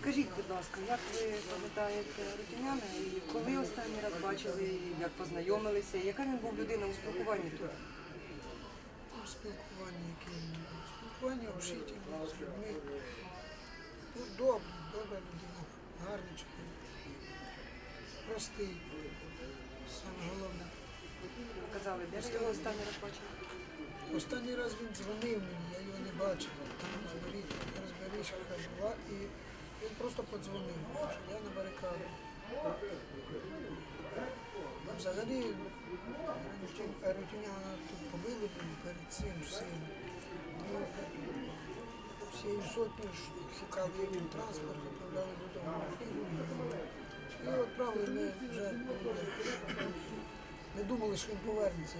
Скажіть, будь ласка, як ви пам'ятаєте рутиняна і коли останній раз бачили, як познайомилися, яка він був людина у спілкуванні тут? Ну, спілкування, яке він був. спілкування общительне з людьми. Добре, добра людина, гарний чоловік. Простий. Саме головне. Ви казали, де ви його останній раз бачили? Останній раз він дзвонив мені, я його не бачив. Там розберіть, розберіжка була і він просто подзвонив, що я на барикаді. Взагалі Рутю- Рутюняна тут побили перед цим всім. Ну, всією сотнею ш- шукали він транспорт, відправляли додому. І відправили ми вже не думали, що він повернеться.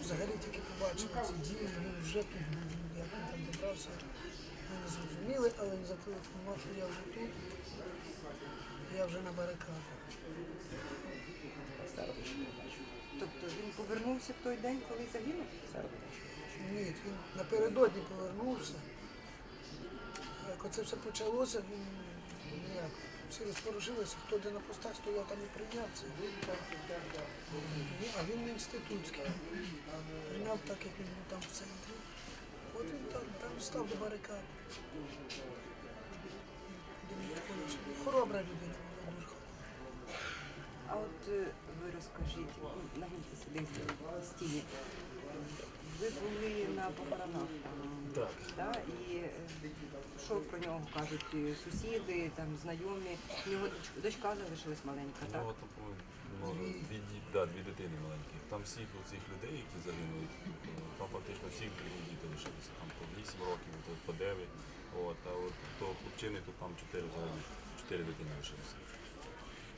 Взагалі тільки побачив ці дії, він вже тут був. Як він там добрався, ми не зрозуміли, але він зателефонував, що я вже тут, я вже на барикадах. Тобто він повернувся в той день, коли загинув? Ні, він напередодні повернувся. Як оце все почалося, він ніяк. Всі розпорушилися, хто де на постах стояв, там і прийняв це. Ні, А він не інститутський. Прийняв так, як він був там в центрі. От він там, там став до барикад. Хоробра людина була дуже. А от е, ви розкажіть, ну, нагиньте сюди в стіні. Ви були на похоронах там, Так. да? і е, що про нього кажуть е, сусіди, там, знайомі? У нього доч- дочка залишилась маленька, так? Ну, от, ну, дві, ді- да, дві дитини маленьких. Там всіх цих людей, які загинули, фактично всіх другі діти лишилися. Там по 8 років, то по 9. От, а от то хлопчини, то там 4 взагалі, 4 дитини лишилися.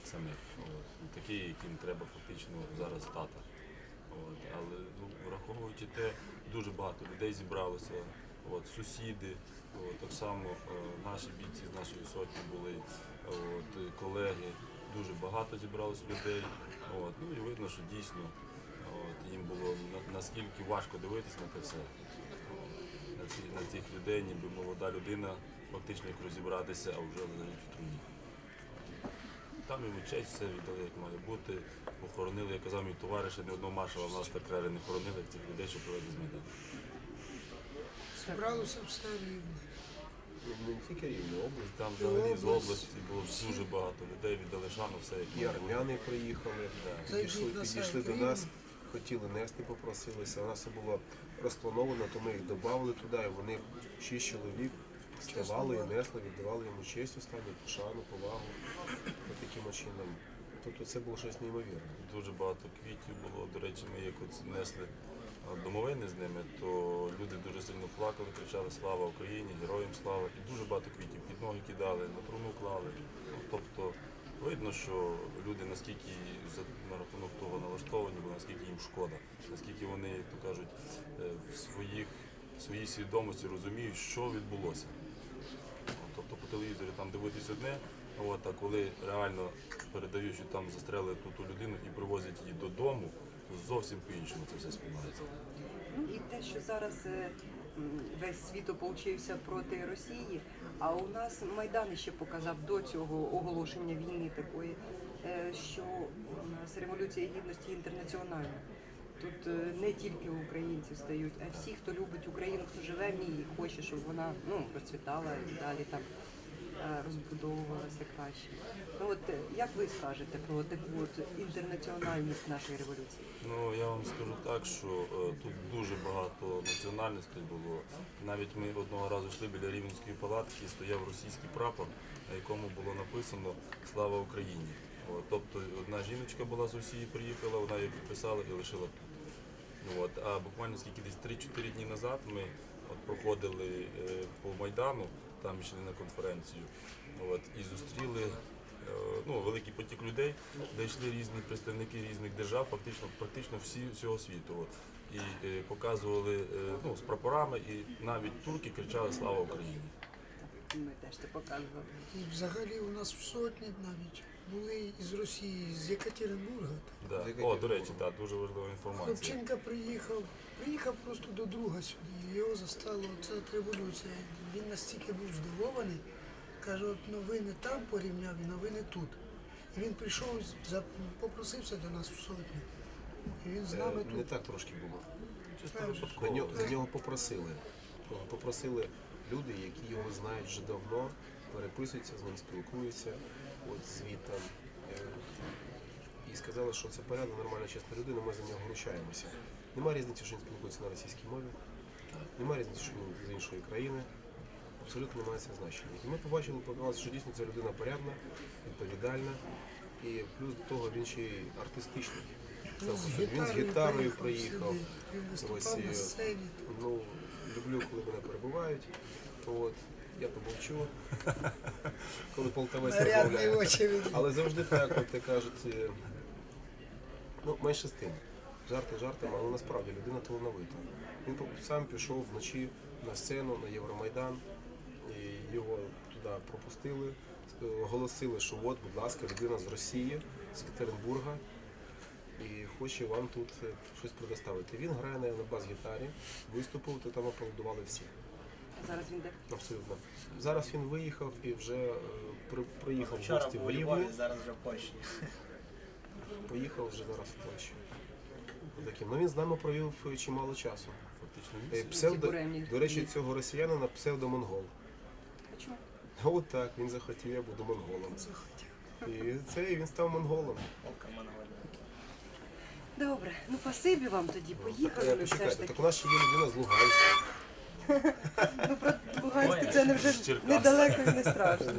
Самих. От. І такі, яким треба фактично зараз тата. От. Але ну, враховуючи те, дуже багато людей зібралося, от, сусіди, от, так само е, наші бійці з нашої сотні були, от, колеги, дуже багато зібралось людей. От, ну і видно, що дійсно от, їм було наскільки важко дивитись на те все. На, ці, на цих людей, ніби молода людина, фактично як розібратися, а вже лежить в труні. Там йому честь все віддали, як має бути. Похоронили, як казав мій товариш, ні одного маршала в нас так крали не хоронили, як цих людей, що провели з Майдану. Зібралося все рівне. Ну, Не тільки рівна область, Там взагалі з області було дуже багато людей, віддали шану, все як і армяни приїхали, Зайдіть підійшли, підійшли до нас, хотіли нести, попросилися. У нас все було розплановано, то ми їх додали туди, і вони шість чоловік ставали і несли, віддавали йому честь останню, шану, повагу. От таким чином. Тобто це було щось неймовірне. Дуже багато квітів було. До речі, ми як от несли домовини з ними, то люди дуже сильно плакали, кричали Слава Україні, героям слава. І дуже багато квітів під ноги кидали, на труну клали. Ну, тобто видно, що люди наскільки на рахунок того налаштовані, бо наскільки їм шкода, наскільки вони, як то кажуть, е, в своїх, в своїй свідомості розуміють, що відбулося. Тобто по телевізорі там дивитись одне, от, а коли реально передають, що там застрелили ту, людину і привозять її додому, зовсім по-іншому це все сприймається. Ну і те, що зараз е, весь світ ополчився проти Росії, а у нас Майдан ще показав до цього оголошення війни такої, е, що у нас революція гідності інтернаціональна. Тут е, не тільки українці стають, а всі, хто любить Україну, хто живе в ній і хоче, щоб вона ну, процвітала і далі там е, розбудовувалася краще. Ну от е, як ви скажете про таку от інтернаціональність нашої революції? Ну я вам скажу так, що е, тут дуже багато національностей було. Навіть ми одного разу йшли біля Рівненської палатки, стояв російський прапор, на якому було написано Слава Україні. От, тобто одна жіночка була з Росії, приїхала, вона її підписала і лишила тут. Ну, от, а буквально скільки десь 3-4 дні назад ми от, проходили е, по Майдану, там йшли на конференцію, от, і зустріли е, ну, великий потік людей, де йшли різні представники різних держав, фактично практично всі всього світу. От, і е, показували е, ну, з прапорами, і навіть турки кричали Слава Україні. Ми теж це показували. І взагалі у нас в сотні навіть були із Росії, з Єкатеринбурга. Да. О, до речі, так, дуже важлива інформація. Хлопчинка приїхав, приїхав просто до друга сюди. Його застало це революція. Він настільки був здивований. Каже, от ну ви не там порівняв, ви не тут. І він прийшов, за- попросився до нас в сотню. І він з нами Е, Не так трошки було. Чисто нього, за нього попросили. Попросили люди, які його знають вже давно, переписуються з ним, спілкуються, от звітом. Е, І сказали, що це порядна, нормальна, чесна людина, ми за нього вручаємося. Нема різниці, що він спілкується на російській мові, нема різниці, що він з іншої країни. Абсолютно немає це значення. І ми побачили, що дійсно ця людина порядна, відповідальна. І плюс до того він ще й артистичний. Це Він з гітарою приїхав. Ось сцені. Ну, люблю, коли мене перебувають. От, я помовчу, коли полтавець Нарядний розмовляє. Але завжди так, як кажуть, е, ну, менше з тим. Жарти жартами, але насправді людина талановита. Він сам пішов вночі на сцену, на Євромайдан, і його туди пропустили, е, оголосили, що от, будь ласка, людина з Росії, з Екатеринбурга, і хоче вам тут е, щось предоставити. Він грає на на бас-гітарі, виступив, то там аплодували всі. Зараз він де? Абсолютно. Зараз він виїхав і вже е, при, приїхав в Вчора гості був в у Рівне. Львові, зараз вже в Польщі. Поїхав вже зараз в Польщу. Таким. Ну він з нами провів е, чимало часу. Фактично Е. Псевдо, буремні до речі, цього росіянина псевдомонгол. А чому? От так, він захотів, я буду монголом. І це і він став монголом. Монголія. Добре, ну спасибі вам тоді. Поїхали Е, ми все ж Почекайте, таки. так у нас ще є людина з Луганська. Ну про Луганськ це не вже недалеко і не страшно.